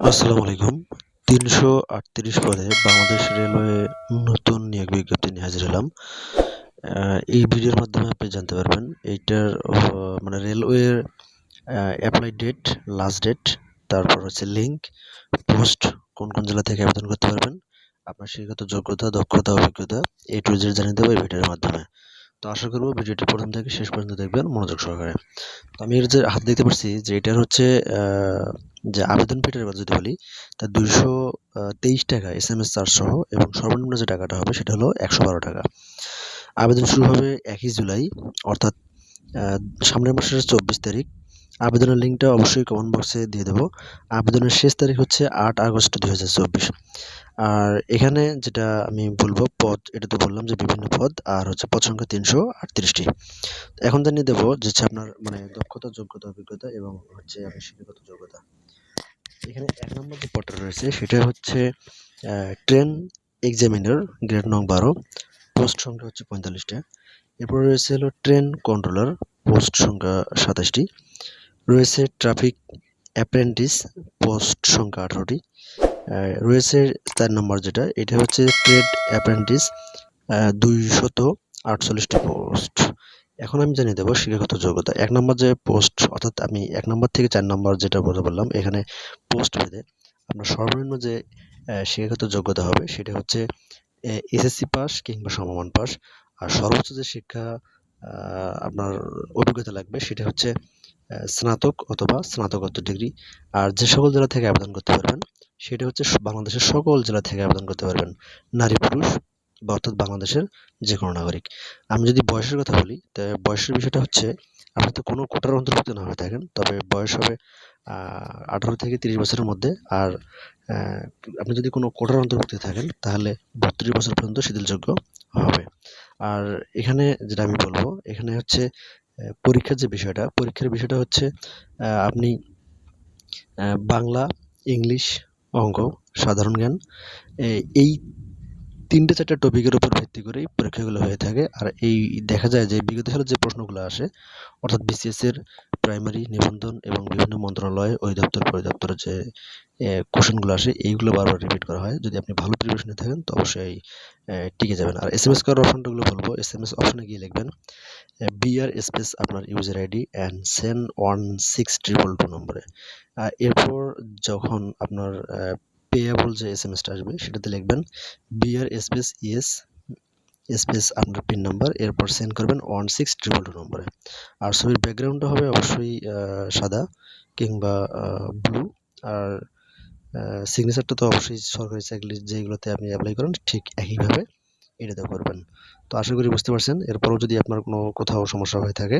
আসসালামু আলাইকুম। তিনশো আটত্রিশ পদে বাংলাদেশ রেলওয়ে নতুন নিয়োগ বিজ্ঞপ্তি নিয়ে হাজির হলাম। এই ভিডিওর মাধ্যমে আপনি জানতে পারবেন, এইটার মানে রেলওয়ের অ্যাপ্লাই ডেট লাস্ট ডেট তারপর হচ্ছে লিঙ্ক পোস্ট কোন কোন জেলা থেকে আবেদন করতে পারবেন, আপনার শিক্ষাগত যোগ্যতা, দক্ষতা, অভিজ্ঞতা এই টু জেড জানিয়ে দেবো এই ভিডিওর মাধ্যমে। তো আশা করব ভিডিওটি প্রথম থেকে শেষ পর্যন্ত দেখবেন, মনোযোগ সহকারে। তো আমি এর যে হাত দেখতে পাচ্ছি যে এটার হচ্ছে যে আবেদন ফিটার কথা যদি বলি, তা দুইশো তেইশ টাকা এস এম এস চার্জ সহ এবং সর্বনিম্ন যে টাকাটা হবে সেটা হলো একশো বারো টাকা। আবেদন শুরু হবে একই জুলাই, অর্থাৎ সামনের মাসের চব্বিশ তারিখ। আবেদনের লিঙ্কটা অবশ্যই কমেন্ট বক্সে দিয়ে দেবো। আবেদনের শেষ তারিখ হচ্ছে আট আগস্ট দুই হাজার চব্বিশ। আর এখানে যেটা আমি বলব পদ এটা তো বললাম যে বিভিন্ন পদ আর হচ্ছে পদ সংখ্যা তিনশো আটত্রিশটি। এখন জানিয়ে দেবো যে হচ্ছে আপনার মানে দক্ষতা, যোগ্যতা, অভিজ্ঞতা এবং হচ্ছে আপনার শিক্ষাগত যোগ্যতা। এখানে এক নম্বর যে পদটা রয়েছে, সেটা হচ্ছে ট্রেন এক্সামিনার গ্রেড নং বারো, পোস্ট সংখ্যা হচ্ছে পঁয়তাল্লিশটা। এরপর রয়েছে হলো ট্রেন কন্ট্রোলার, পোস্ট সংখ্যা সাতাশটি। রয়েছে ট্রাফিক অ্যাপ্রেন্টিস পোস্ট সংখ্যা আঠারোটি। রয়েছে চার নম্বর যেটা, এটা হচ্ছে ট্রেড অ্যাপ্রেন্টিস দুইশত আটচল্লিশটি পোস্ট। এখন আমি জানিয়ে দেবো শিক্ষাগত যোগ্যতা। এক নম্বর যে পোস্ট, অর্থাৎ আমি এক নম্বর থেকে চার নম্বর যেটা বলে বললাম, এখানে পোস্ট ভেদে আপনার সর্বনিম্ন যে শিক্ষাগত যোগ্যতা হবে সেটা হচ্ছে এসএসসি পাস কিংবা সমমান পাস। আর সর্বোচ্চ যে শিক্ষা আপনার অভিজ্ঞতা লাগবে সেটা হচ্ছে স্নাতক অথবা স্নাতকোত্তর ডিগ্রি আর যে সকল জেলা থেকে আবেদন করতে পারবেন, সেটা হচ্ছে বাংলাদেশের সকল জেলা থেকে আবেদন করতে পারবেন, নারী পুরুষ বা অর্থাৎ বাংলাদেশের যে কোনো নাগরিক। আমি যদি বয়সের কথা বলি, তা বয়সের বিষয়টা হচ্ছে, আপনি তো কোনো কোটার অন্তর্ভুক্ত না হয়ে থাকেন, তবে বয়স হবে আঠারো থেকে তিরিশ বছরের মধ্যে, আর আপনি যদি কোনো কোটার অন্তর্ভুক্ত থাকেন, তাহলে বত্রিশ বছর পর্যন্ত শিথিলযোগ্য হবে। আর এখানে যেটা আমি বলব, এখানে হচ্ছে পরীক্ষার যে বিষয়টা পরীক্ষার বিষয়টা হচ্ছে আপনি বাংলা ইংলিশ অঙ্ক সাধারণ জ্ঞান এই তিনটে চারটে টপিকের উপর ভিত্তি করেই পরীক্ষাগুলো হয়ে থাকে। আর এই দেখা যায় যে বিগত সালের যে প্রশ্নগুলো আসে, অর্থাৎ বিসিএস এর প্রাইমারি নিবন্ধন এবং বিভিন্ন মন্ত্রণালয়, অধিদপ্তর, পরিদপ্তরের যে কোশ্চেনগুলো আসে, এইগুলো বারবার রিপিট করা হয়। যদি আপনি ভালো প্রিপারেশনে থাকেন, তো অবশ্যই টিকে যাবেন। আর এস এম এস করার অপশনটাগুলো বলব। এস এম এস অপশনে গিয়ে লিখবেন বিআর স্পেস আপনার user ID and send one six triple two নম্বরে এরপর যখন আপনার পেয়াবল যে এস এম এসটা আসবে, সেটাতে লিখবেন বিআর স্পেস ইএস স্পেস আপনার পিন নাম্বার এরপর সেন্ড করবেন ওয়ান সিক্স ট্রিপল টু নম্বরে। আর ছবির ব্যাকগ্রাউন্ডটা হবে অবশ্যই সাদা কিংবা ব্লু আর সিগনেচারটা তো অবশ্যই সরকারি চাকরি যেগুলোতে আপনি অ্যাপ্লাই করেন, ঠিক একইভাবে এটাতে করবেন। তো আশা করি বুঝতে পারছেন। এরপরও যদি আপনার কোনো কোথাও সমস্যা হয়ে থাকে,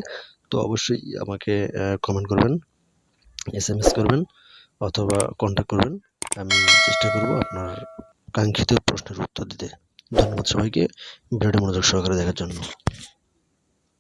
তো অবশ্যই আমাকে কমেন্ট করবেন এস করবেন, অথবা কন্ট্যাক্ট করবেন। আমি চেষ্টা করব আপনার কাঙ্ক্ষিত প্রশ্নের উত্তর দিতে। ধন্যবাদ সবাইকে। ভিডিওটি মনোযোগ সহকারে দেখার জন্য।